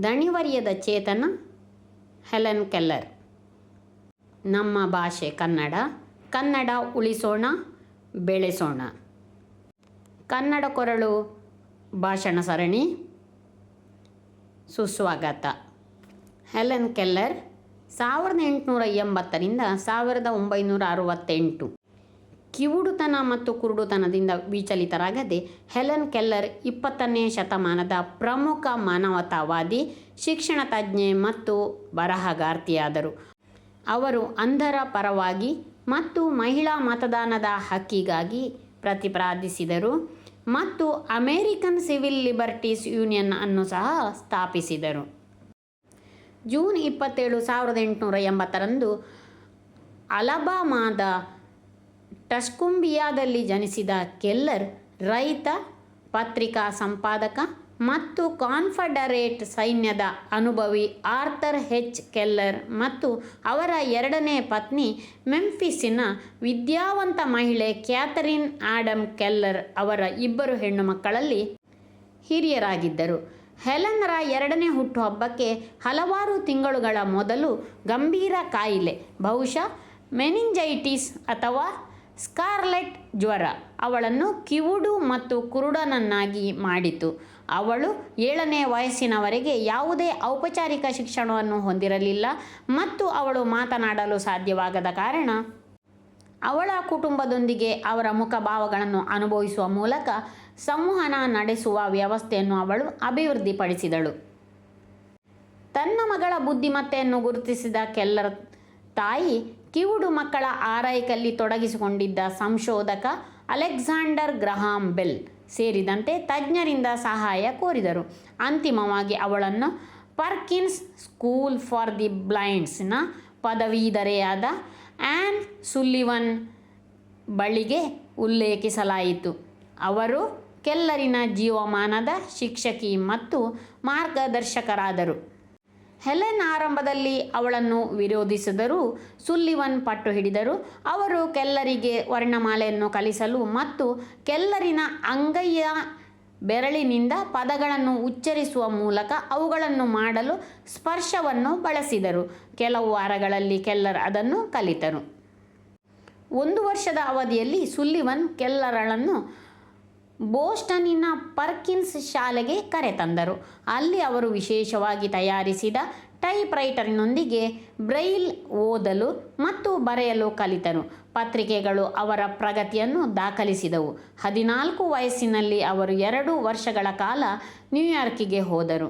ದಣಿವರಿಯದ ಚೇತನ, Helen Keller. ನಮ್ಮ ಭಾಷೆ ಕನ್ನಡ ಕನ್ನಡ ಉಳಿಸೋಣ, ಬೆಳೆಸೋಣ. ಕನ್ನಡ ಕೊರಳು ಭಾಷಣ ಸರಣಿ. ಸುಸ್ವಾಗತ. ಹೆಲೆನ್ ಕೆಲ್ಲರ್, ಸಾವಿರದ ಎಂಟುನೂರ ಎಂಬತ್ತರಿಂದ ಸಾವಿರದ ಒಂಬೈನೂರ ಅರವತ್ತೆಂಟು. ಕಿವುಡುತನ ಮತ್ತು ಕುರುಡುತನದಿಂದ ವಿಚಲಿತರಾಗದೆ ಹೆಲೆನ್ ಕೆಲ್ಲರ್ ಇಪ್ಪತ್ತನೇ ಶತಮಾನದ ಪ್ರಮುಖ ಮಾನವತಾವಾದಿ, ಶಿಕ್ಷಣ ತಜ್ಞೆ ಮತ್ತು ಬರಹಗಾರ್ತಿಯಾದರು. ಅವರು ಅಂಧರ ಪರವಾಗಿ ಮತ್ತು ಮಹಿಳಾ ಮತದಾನದ ಹಕ್ಕಿಗಾಗಿ ಪ್ರತಿಪಾದಿಸಿದರು ಮತ್ತು ಅಮೇರಿಕನ್ ಸಿವಿಲ್ ಲಿಬರ್ಟೀಸ್ ಯೂನಿಯನ್ ಅನ್ನು ಸಹ ಸ್ಥಾಪಿಸಿದರು. ಜೂನ್ ಇಪ್ಪತ್ತೇಳು, ಸಾವಿರದ ಎಂಟುನೂರ ಎಂಬತ್ತರಂದು ಅಲಬಾಮಾದ ಟಸ್ಕುಂಬಿಯಾದಲ್ಲಿ ಜನಿಸಿದ ಕೆಲ್ಲರ್, ರೈತ, ಪತ್ರಿಕಾ ಸಂಪಾದಕ ಮತ್ತು ಕಾನ್ಫೆಡರೇಟ್ ಸೈನ್ಯದ ಅನುಭವಿ ಆರ್ಥರ್ ಹೆಚ್. ಕೆಲ್ಲರ್ ಮತ್ತು ಅವರ ಎರಡನೇ ಪತ್ನಿ ಮೆಂಫಿಸಿನ ವಿದ್ಯಾವಂತ ಮಹಿಳೆ ಕ್ಯಾಥರಿನ್ ಆಡಮ್ ಕೆಲ್ಲರ್ ಅವರ ಇಬ್ಬರು ಹೆಣ್ಣು ಮಕ್ಕಳಲ್ಲಿ ಹಿರಿಯರಾಗಿದ್ದರು. ಹೆಲನ್ರ ಎರಡನೇ ಹುಟ್ಟುಹಬ್ಬಕ್ಕೆ ಹಲವಾರು ತಿಂಗಳುಗಳ ಮೊದಲು ಗಂಭೀರ ಕಾಯಿಲೆ. ಬಹುಶಃ ಮೆನಿಂಜೈಟಿಸ್ ಅಥವಾ ಸ್ಕಾರ್ಲೆಟ್ ಜ್ವರ. ಅವಳನ್ನು ಕಿವುಡು ಮತ್ತು ಕುರುಡನನ್ನಾಗಿ ಮಾಡಿತು. ಅವಳು ಏಳನೇ ವಯಸ್ಸಿನವರೆಗೆ ಯಾವುದೇ ಔಪಚಾರಿಕ ಶಿಕ್ಷಣವನ್ನು ಹೊಂದಿರಲಿಲ್ಲ ಮತ್ತು ಅವಳು ಮಾತನಾಡಲು ಸಾಧ್ಯವಾಗದ ಕಾರಣ ಅವಳ ಕುಟುಂಬದೊಂದಿಗೆ ಅವರ ಮುಖಭಾವಗಳನ್ನು ಅನುಭವಿಸುವ ಮೂಲಕ ಸಂವಹನ ನಡೆಸುವ ವ್ಯವಸ್ಥೆಯನ್ನು ಅವಳು ಅಭಿವೃದ್ಧಿಪಡಿಸಿದಳು. ತನ್ನ ಮಗಳ ಬುದ್ಧಿಮತ್ತೆಯನ್ನು ಗುರುತಿಸಿದ ಕೆಲ್ಲರ್ ತಾಯಿ ಕಿವುಡು ಮಕ್ಕಳ ಆರೈಕೆಯಲ್ಲಿ ತೊಡಗಿಸಿಕೊಂಡಿದ್ದ ಸಂಶೋಧಕ ಅಲೆಕ್ಸಾಂಡರ್ ಗ್ರಹಾಂ ಬೆಲ್ ಸೇರಿದಂತೆ ತಜ್ಞರಿಂದ ಸಹಾಯ ಕೋರಿದರು. ಅಂತಿಮವಾಗಿ ಅವಳನ್ನು ಪರ್ಕಿನ್ಸ್ ಸ್ಕೂಲ್ ಫಾರ್ ದಿ ಬ್ಲೈಂಡ್ಸ್ನ ಪದವೀಧರೆಯಾದ ಆ್ಯನ್ ಸುಲ್ಲಿವನ್ ಬಳಿಗೆ ಉಲ್ಲೇಖಿಸಲಾಯಿತು. ಅವರು ಕೆಲ್ಲರಿನ ಜೀವಮಾನದ ಶಿಕ್ಷಕಿ ಮತ್ತು ಮಾರ್ಗದರ್ಶಕರಾದರು. ಹೆಲೆನ್ ಆರಂಭದಲ್ಲಿ ಅವಳನ್ನು ವಿರೋಧಿಸಿದರು. ಸುಲ್ಲಿವನ್ ಪಟ್ಟು ಹಿಡಿದರು. ಅವರು ಕೆಲ್ಲರಿಗೆ ವರ್ಣಮಾಲೆಯನ್ನು ಕಲಿಸಲು ಮತ್ತು ಕೆಲ್ಲರಿನ ಅಂಗೈಯ ಬೆರಳಿನಿಂದ ಪದಗಳನ್ನು ಉಚ್ಚರಿಸುವ ಮೂಲಕ ಅವುಗಳನ್ನು ಮಾಡಲು ಸ್ಪರ್ಶವನ್ನು ಬಳಸಿದರು. ಕೆಲವು ವಾರಗಳಲ್ಲಿ ಕೆಲ್ಲರ್ ಅದನ್ನು ಕಲಿತರು. ಒಂದು ವರ್ಷದ ಅವಧಿಯಲ್ಲಿ ಸುಲ್ಲಿವನ್ ಕೆಲ್ಲರಳನ್ನು ಬೋಸ್ಟನ್ನಿನ ಪರ್ಕಿನ್ಸ್ ಶಾಲೆಗೆ ಕರೆತಂದರು. ಅಲ್ಲಿ ಅವರು ವಿಶೇಷವಾಗಿ ತಯಾರಿಸಿದ ಟೈಪ್ ರೈಟರ್ನೊಂದಿಗೆ ಬ್ರೈಲ್ ಓದಲು ಮತ್ತು ಬರೆಯಲು ಕಲಿತರು ಪತ್ರಿಕೆಗಳು ಅವರ ಪ್ರಗತಿಯನ್ನು ದಾಖಲಿಸಿದವು. ಹದಿನಾಲ್ಕು ವಯಸ್ಸಿನಲ್ಲಿ ಅವರು ಎರಡು ವರ್ಷಗಳ ಕಾಲ ನ್ಯೂಯಾರ್ಕಿಗೆ ಹೋದರು.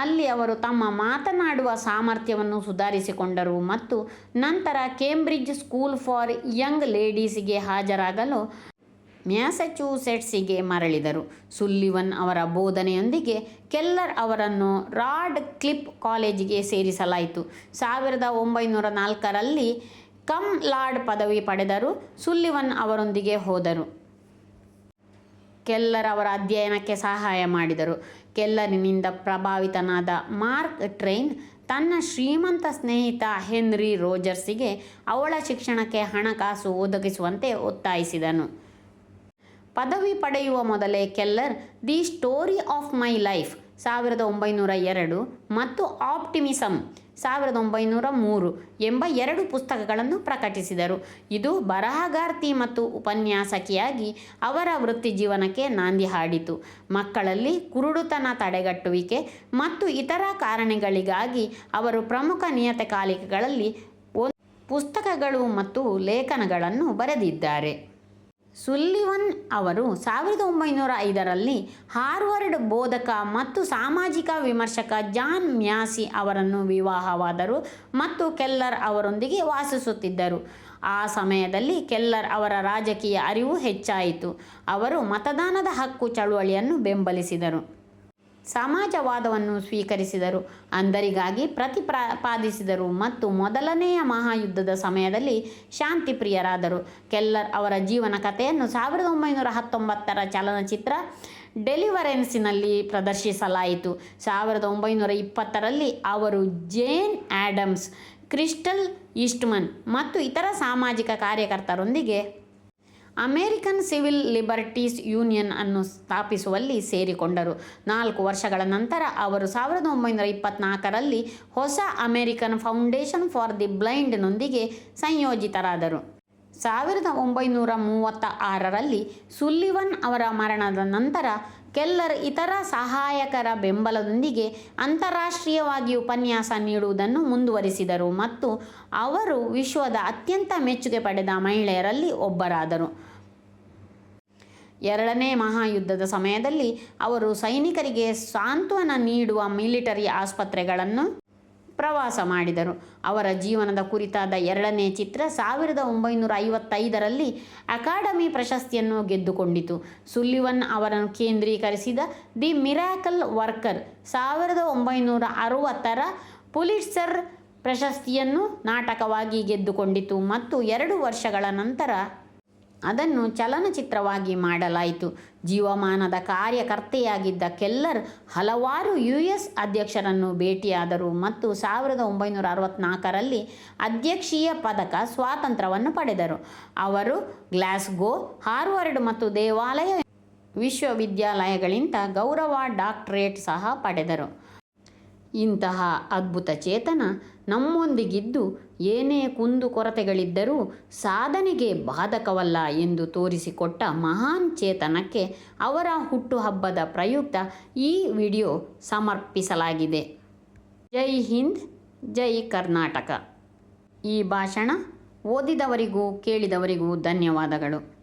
ಅಲ್ಲಿ ಅವರು ತಮ್ಮ ಮಾತನಾಡುವ ಸಾಮರ್ಥ್ಯವನ್ನು ಸುಧಾರಿಸಿಕೊಂಡರು ಮತ್ತು ನಂತರ ಕೇಂಬ್ರಿಡ್ಜ್ ಸ್ಕೂಲ್ ಫಾರ್ ಯಂಗ್ ಲೇಡೀಸ್ಗೆ ಹಾಜರಾಗಲು ಮ್ಯಾಸಚ್ಯೂಸೆಟ್ಸಿಗೆ ಮರಳಿದರು. ಸುಲ್ಲಿವನ್ ಅವರ ಬೋಧನೆಯೊಂದಿಗೆ ಕೆಲ್ಲರ್ ಅವರನ್ನು ರಾಡ್ ಕ್ಲಿಪ್ ಕಾಲೇಜಿಗೆ ಸೇರಿಸಲಾಯಿತು. ಸಾವಿರದ ಒಂಬೈನೂರ ನಾಲ್ಕರಲ್ಲಿ ಕಮ್ ಲಾರ್ಡ್ ಪದವಿ ಪಡೆದರು. ಸುಲ್ಲಿವನ್ ಅವರೊಂದಿಗೆ ಹೋದರು. ಕೆಲ್ಲರ್ ಅವರ ಅಧ್ಯಯನಕ್ಕೆ ಸಹಾಯ ಮಾಡಿದರು. ಕೆಲ್ಲರಿನಿಂದ ಪ್ರಭಾವಿತನಾದ ಮಾರ್ಕ್ ಟ್ರೈನ್ ತನ್ನ ಶ್ರೀಮಂತ ಸ್ನೇಹಿತ ಹೆನ್ರಿ ರೋಜರ್ಸಿಗೆ ಅವಳ ಶಿಕ್ಷಣಕ್ಕೆ ಹಣಕಾಸು ಒದಗಿಸುವಂತೆ ಒತ್ತಾಯಿಸಿದನು. ಪದವಿ ಪಡೆಯುವ ಮೊದಲೇ Keller, the story of my life ಸಾವಿರದ ಒಂಬೈನೂರ ಎರಡು ಮತ್ತು ಆಪ್ಟಿಮಿಸಮ್ ಸಾವಿರದ ಒಂಬೈನೂರ ಮೂರು ಎಂಬ ಎರಡು ಪುಸ್ತಕಗಳನ್ನು ಪ್ರಕಟಿಸಿದರು. ಇದು ಬರಹಗಾರ್ತಿ ಮತ್ತು ಉಪನ್ಯಾಸಕಿಯಾಗಿ ಅವರ ವೃತ್ತಿ ಜೀವನಕ್ಕೆ ನಾಂದಿ ಹಾಡಿತು. ಮಕ್ಕಳಲ್ಲಿ ಕುರುಡುತನ ತಡೆಗಟ್ಟುವಿಕೆ ಮತ್ತು ಇತರ ಕಾರಣಗಳಿಗಾಗಿ ಅವರು ಪ್ರಮುಖ ನಿಯತಕಾಲಿಕೆಗಳಲ್ಲಿ ಪುಸ್ತಕಗಳು ಮತ್ತು ಲೇಖನಗಳನ್ನು ಬರೆದಿದ್ದಾರೆ. ಸುಲ್ಲಿವನ್ ಅವರು ಸಾವಿರದ ಒಂಬೈನೂರ ಐದರಲ್ಲಿ ಹಾರ್ವರ್ಡ್ ಬೋಧಕ ಮತ್ತು ಸಾಮಾಜಿಕ ವಿಮರ್ಶಕ ಜಾನ್ ಮ್ಯಾಸಿ ಅವರನ್ನು ವಿವಾಹವಾದರು ಮತ್ತು ಕೆಲ್ಲರ್ ಅವರೊಂದಿಗೆ ವಾಸಿಸುತ್ತಿದ್ದರು. ಆ ಸಮಯದಲ್ಲಿ ಕೆಲ್ಲರ್ ಅವರ ರಾಜಕೀಯ ಅರಿವು ಹೆಚ್ಚಾಯಿತು. ಅವರು ಮತದಾನದ ಹಕ್ಕು ಚಳುವಳಿಯನ್ನು ಬೆಂಬಲಿಸಿದರು. ಸಮಾಜವಾದವನ್ನು ಸ್ವೀಕರಿಸಿದರು. ಅಂದರಿಗಾಗಿ ಪ್ರತಿಪಾದಿಸಿದರು ಮತ್ತು ಮೊದಲನೆಯ ಮಹಾಯುದ್ಧದ ಸಮಯದಲ್ಲಿ ಶಾಂತಿಪ್ರಿಯರಾದರು. ಕೆಲ್ಲರ್ ಅವರ ಜೀವನ ಕಥೆಯನ್ನು ಸಾವಿರದ ಒಂಬೈನೂರ ಹತ್ತೊಂಬತ್ತರ ಚಲನಚಿತ್ರ ಡೆಲಿವರೆನ್ಸಿನಲ್ಲಿ ಪ್ರದರ್ಶಿಸಲಾಯಿತು. ಸಾವಿರದ ಒಂಬೈನೂರ ಇಪ್ಪತ್ತರಲ್ಲಿ ಅವರು ಜೇನ್ ಆ್ಯಡಮ್ಸ್ ಕ್ರಿಸ್ಟಲ್ ಈಸ್ಟ್ಮನ್ ಮತ್ತು ಇತರ ಸಾಮಾಜಿಕ ಕಾರ್ಯಕರ್ತರೊಂದಿಗೆ ಅಮೇರಿಕನ್ ಸಿವಿಲ್ ಲಿಬರ್ಟೀಸ್ ಯೂನಿಯನ್ ಅನ್ನು ಸ್ಥಾಪಿಸುವಲ್ಲಿ ಸೇರಿಕೊಂಡರು. ನಾಲ್ಕು ವರ್ಷಗಳ ನಂತರ ಅವರು ಸಾವಿರದ ಒಂಬೈನೂರ ಇಪ್ಪತ್ನಾಲ್ಕರಲ್ಲಿ ಹೊಸ ಅಮೇರಿಕನ್ ಫೌಂಡೇಶನ್ ಫಾರ್ ದಿ ಬ್ಲೈಂಡ್ನೊಂದಿಗೆ ಸಂಯೋಜಿತರಾದರು. ಸಾವಿರದ ಒಂಬೈನೂರ ಮೂವತ್ತ ಆರರಲ್ಲಿ ಸುಲ್ಲಿವನ್ ಅವರ ಮರಣದ ನಂತರ ಕೆಲ್ಲರ್ ಇತರ ಸಹಾಯಕರ ಬೆಂಬಲದೊಂದಿಗೆ ಅಂತಾರಾಷ್ಟ್ರೀಯವಾಗಿ ಉಪನ್ಯಾಸ ನೀಡುವುದನ್ನು ಮುಂದುವರಿಸಿದರು ಮತ್ತು ಅವರು ವಿಶ್ವದ ಅತ್ಯಂತ ಮೆಚ್ಚುಗೆ ಪಡೆದ ಮಹಿಳೆಯರಲ್ಲಿ ಒಬ್ಬರಾದರು. ಎರಡನೇ ಮಹಾಯುದ್ಧದ ಸಮಯದಲ್ಲಿ ಅವರು ಸೈನಿಕರಿಗೆ ಸಾಂತ್ವನ ನೀಡುವ ಮಿಲಿಟರಿ ಆಸ್ಪತ್ರೆಗಳನ್ನು ಪ್ರವಾಸ ಮಾಡಿದರು. ಅವರ ಜೀವನದ ಕುರಿತಾದ ಎರಡನೇ ಚಿತ್ರ ಸಾವಿರದ ಒಂಬೈನೂರ ಐವತ್ತೈದರಲ್ಲಿ ಅಕಾಡೆಮಿ ಪ್ರಶಸ್ತಿಯನ್ನು ಗೆದ್ದುಕೊಂಡಿತು. ಸುಲ್ಲಿವನ್ ಅವರನ್ನು ಕೇಂದ್ರೀಕರಿಸಿದ ದಿ ಮಿರಾಕಲ್ ವರ್ಕರ್ ಸಾವಿರದ ಒಂಬೈನೂರ ಅರುವತ್ತರ ಪುಲಿಟ್ಸರ್ ಪ್ರಶಸ್ತಿಯನ್ನು ನಾಟಕವಾಗಿ ಗೆದ್ದುಕೊಂಡಿತು ಮತ್ತು ಎರಡು ವರ್ಷಗಳ ನಂತರ ಅದನ್ನು ಚಲನಚಿತ್ರವಾಗಿ ಮಾಡಲಾಯಿತು. ಜೀವಮಾನದ ಕಾರ್ಯಕರ್ತೆಯಾಗಿದ್ದ ಕೆಲ್ಲರ್ ಹಲವಾರು ಯು ಎಸ್ ಅಧ್ಯಕ್ಷರನ್ನು ಭೇಟಿಯಾದರು ಮತ್ತು ಸಾವಿರದ ಒಂಬೈನೂರ ಅರವತ್ತ್ನಾಲ್ಕರಲ್ಲಿ ಅಧ್ಯಕ್ಷೀಯ ಪದಕ ಸ್ವಾತಂತ್ರ್ಯವನ್ನು ಪಡೆದರು. ಅವರು ಗ್ಲಾಸ್ಗೋ, ಹಾರ್ವರ್ಡ್ ಮತ್ತು ದೇವಾಲಯ ವಿಶ್ವವಿದ್ಯಾಲಯಗಳಿಂದ ಗೌರವ ಡಾಕ್ಟರೇಟ್ ಸಹ ಪಡೆದರು. ಇಂತಹ ಅದ್ಭುತ ಚೇತನ ನಮ್ಮೊಂದಿಗಿದ್ದು ಏನೇ ಕುಂದುಕೊರತೆಗಳಿದ್ದರೂ ಸಾಧನೆಗೆ ಬಾಧಕವಲ್ಲ ಎಂದು ತೋರಿಸಿಕೊಟ್ಟ ಮಹಾನ್ ಚೇತನಕ್ಕೆ ಅವರ ಹುಟ್ಟುಹಬ್ಬದ ಪ್ರಯುಕ್ತ ಈ ವಿಡಿಯೋ ಸಮರ್ಪಿಸಲಾಗಿದೆ. ಜೈ ಹಿಂದ್, ಜೈ ಕರ್ನಾಟಕ. ಈ ಭಾಷಣ ಓದಿದವರಿಗೂ ಕೇಳಿದವರಿಗೂ ಧನ್ಯವಾದಗಳು.